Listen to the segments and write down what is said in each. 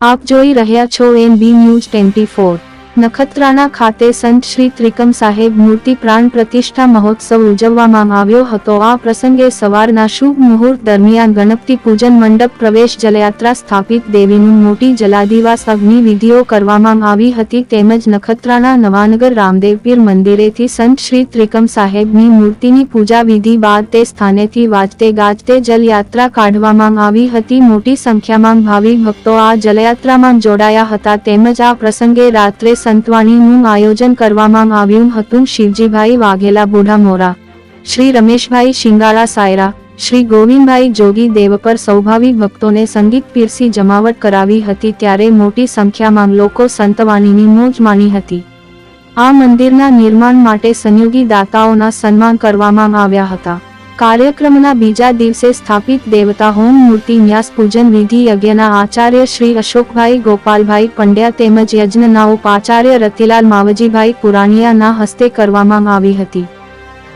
આપ જોઈ રહ્યા છો N B news twenty four. Nakhatrana ખાતે સંત શ્રી ત્રિકમ સાહેબ મૂર્તિ પ્રાણ પ્રતિષ્ઠા મહોત્સવ ઉજવવામાં આવ્યો હતો. આ પ્રસંગે સવારના શુભ મુહૂર્ત દરમિયાન ગણપતિ પૂજન મંડપ પ્રવેશ જલયાત્રા સ્થાપિત. દેવીનું મોટી જલાદિવાસ અગ્નિ કરવામાં આવી હતી તેમજ નખત્રાણા નવાનગર રામદેવપીર મંદિરેથી સંત શ્રી ત્રિકમ સાહેબની મૂર્તિની પૂજા વિધિ બાદ તે સ્થાનેથી વાજતે ગાજતે જલયાત્રા કાઢવામાં આવી હતી. મોટી સંખ્યામાં ભાવિક ભક્તો આ જલયાત્રામાં જોડાયા હતા તેમજ આ પ્રસંગે રાત્રે સંતવાણીનું આયોજન કરવામાં આવ્યું હતું. શિવજીભાઈ વાઘેલા બુઢા મોરા, શ્રી રમેશભાઈ શિંગાળા સાયરા, શ્રી ગોવિંદભાઈ જોગી દેવ પર સૌભાવિક ભક્તોને સંગીત પીરસી જમાવટ કરાવી હતી ત્યારે મોટી સંખ્યામાં લોકો સંતવાણીની મોજ માણી હતી. આ મંદિરના નિર્માણ માટે સંયોગી દાતાઓના સન્માન કરવામાં આવ્યા હતા. કાર્યક્રમના બીજા દિવસે સ્થાપિત દેવતા હોમ મૂર્તિ ન્યાસ પૂજન વિધિ યજ્ઞના આચાર્ય શ્રી અશોકભાઈ ગોપાલભાઈ પંડ્યા તેમજ યજ્ઞના ઉપાચાર્ય રતિલાલ માવજીભાઈ પુરાણિયાના હસ્તે કરવામાં આવી હતી.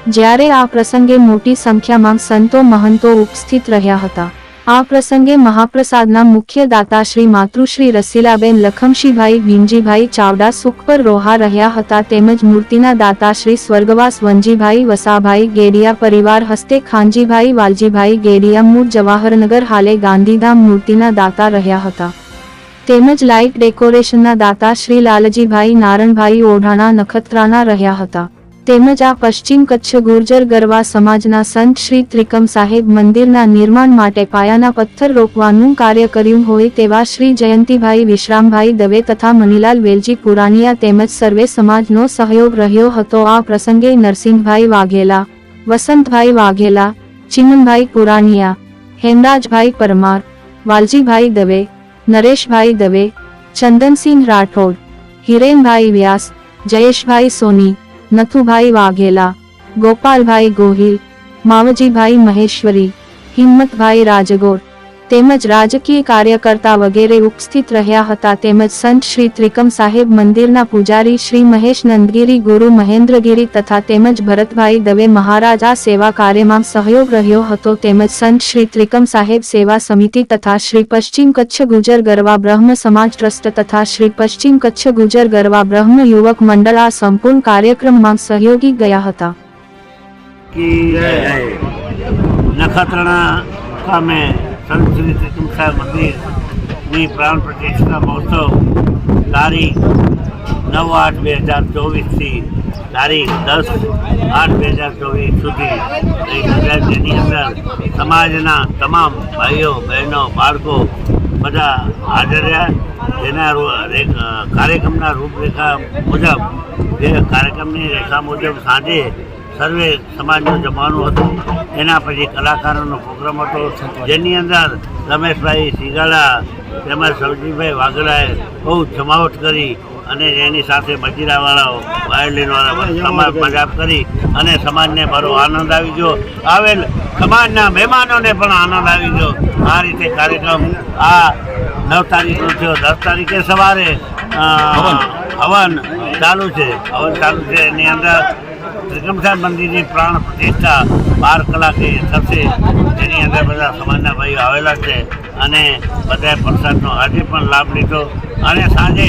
જ્યારે આ પ્રસંગે મોટી સંખ્યામાં સંતો મહંતો ઉપસ્થિત રહ્યા હતા. આ પ્રસંગે મહાપ્રસાદના મુખ્ય દાતા શ્રી માતૃશ્રી રસીલાબેન લખમશીભાઈ ભીમજીભાઈ ચાવડા સુખ પર રોહા રહ્યા હતા તેમજ મૂર્તિના દાતા શ્રી સ્વર્ગવાસ વંજીભાઈ વસાભાઈ ગેડિયા પરિવાર હસ્તે ખાનજીભાઈ વાલજીભાઈ ગેડિયા મૂળ જવાહરનગર હાલે ગાંધીધામ મૂર્તિના દાતા રહ્યા હતા. તેમજ લાઇટ ડેકોરેશનના દાતા શ્રી લાલજીભાઈ નારણભાઈ ઓઢાણા નખત્રાના રહ્યા હતા. તેમજ આ પશ્ચિમ કચ્છ ગુર્જર ગરવા સમાજના સંત શ્રી ત્રિકમ સાહેબ મંદિરના નિર્માણ માટે પાયાના પથ્થર રોપવાનું કાર્ય કર્યું હોય તેવા શ્રી જયંતિભાઈ વિશ્રામભાઈ દવે તથા મનીલાલ વેલજી પુરાણિયા તેમજ સર્વે સમાજનો સહયોગ રહ્યો હતો. આ પ્રસંગે નરસિંહભાઈ વાઘેલા, વસંતભાઈ વાઘેલા ચિમનભાઈ પુરાણિયા, હેમરાજભાઈ પરમાર, વાલજીભાઈ દવે, નરેશભાઈ દવે, ચંદનસિંહ રાઠોડ, હિરેનભાઈ વ્યાસ, જયેશભાઈ સોની નથુભાઈ વાઘેલા ગોપાલભાઈ ગોહિલ માવજીભાઈ મહેશ્વરી હિંમતભાઈ રાજગોર તેમજ રાજકીય કાર્યકર્તા વગેરે ઉપસ્થિત રહ્યા હતા. તેમજ સંત શ્રી ત્રિકમ સાહેબ મંદિરના પૂજારી શ્રી મહેશ નંદગીરી, ગુરુ મહેન્દ્રગીરી તથા તેમજ ભરતભાઈ દવે મહારાજ આ સેવા કાર્યમાં સહયોગ રહ્યો હતો. તેમજ સંત શ્રી ત્રિકમ સાહેબ સેવા સમિતિ તથા શ્રી પશ્ચિમ કચ્છ ગુજર ગરવા બ્રહ્મ સમાજ ટ્રસ્ટ તથા શ્રી પશ્ચિમ કચ્છ ગુજર ગરવા બ્રહ્મ યુવક મંડળ આ સંપૂર્ણ કાર્યક્રમમાં સહયોગી ગયા હતા. નખત્રાણા ગામે સંત શ્રી ત્રિકુંસા મંદિરની પ્રાણ પ્રતિષ્ઠા મહોત્સવ. તારીખ નવ આઠ બે હજાર ચોવીસથી તારીખ દસ આઠ બે હજાર ચોવીસ સુધી તેની અંદર સમાજના તમામ ભાઈઓ, બહેનો, બાળકો બધા હાજર રહ્યા. જેના કાર્યક્રમના રૂપરેખા મુજબ, જે કાર્યક્રમની રેખા મુજબ સાંજે સર્વે સમાજનું જમવાનું હતું એના પછી કલાકારોનો પ્રોગ્રામ હતો. જેની અંદર રમેશભાઈ સિગાલા તેમજ સવજીભાઈ વાઘરાએ બહુ જમાવટ કરી અને એની સાથે મજીરાવાળાઓ વાયોલિનવાળા સમાજ મજાક કરી અને સમાજને મારો આનંદ આવી ગયો. આવેલ સમાજના મહેમાનોને પણ આનંદ આવી ગયો. આ રીતે કાર્યક્રમ આ નવ તારીખનો થયો. દસ તારીખે સવારે હવન ચાલુ છે. હવન ચાલુ છે. એની અંદર ત્રિકમસાહેબ મંદિરની પ્રાણ પ્રતિષ્ઠા બાર કલાકે થશે. તેની અંદર બધા સમાજના ભાઈઓ આવેલા છે અને બધાએ પ્રસાદનો આજે પણ લાભ લીધો. અને સાંજે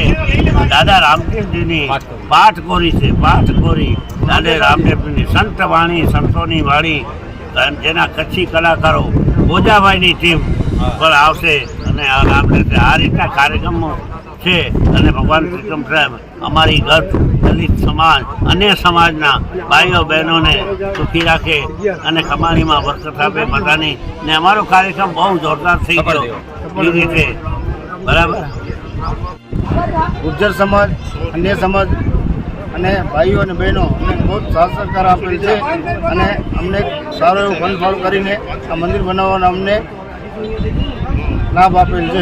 દાદા રામદેવજીની પાઠ કોરી છે પાઠ કોરી. દાદા રામદેવજીની સંત વાણી સંતોની વાણી અને જેના કચ્છી કલાકારો ગોજાભાઈની ટીમ પર આવશે અને આ રામદેવ આ રીતના કાર્યક્રમો છે અને ભગવાન ત્રિકમ સાહેબ અમારી ગત દલિત સમાજ અન્ય સમાજના ભાઈઓ બહેનોને સુખી રાખે અને કમાણીમાં બરકત આપે બધાની. ને અમારો કાર્યક્રમ બહુ જોરદાર થઈ ગયો. એ રીતે. બરાબર? ગુજર સમાજ અન્ય સમાજ અને ભાઈઓ અને બહેનો અમને બહુ સાથ સહકાર આપેલ છે. અને અમને સારો એવો ફંડ ફાળો કરીને આ મંદિર બનાવવાનો અમને લાભ આપેલ છે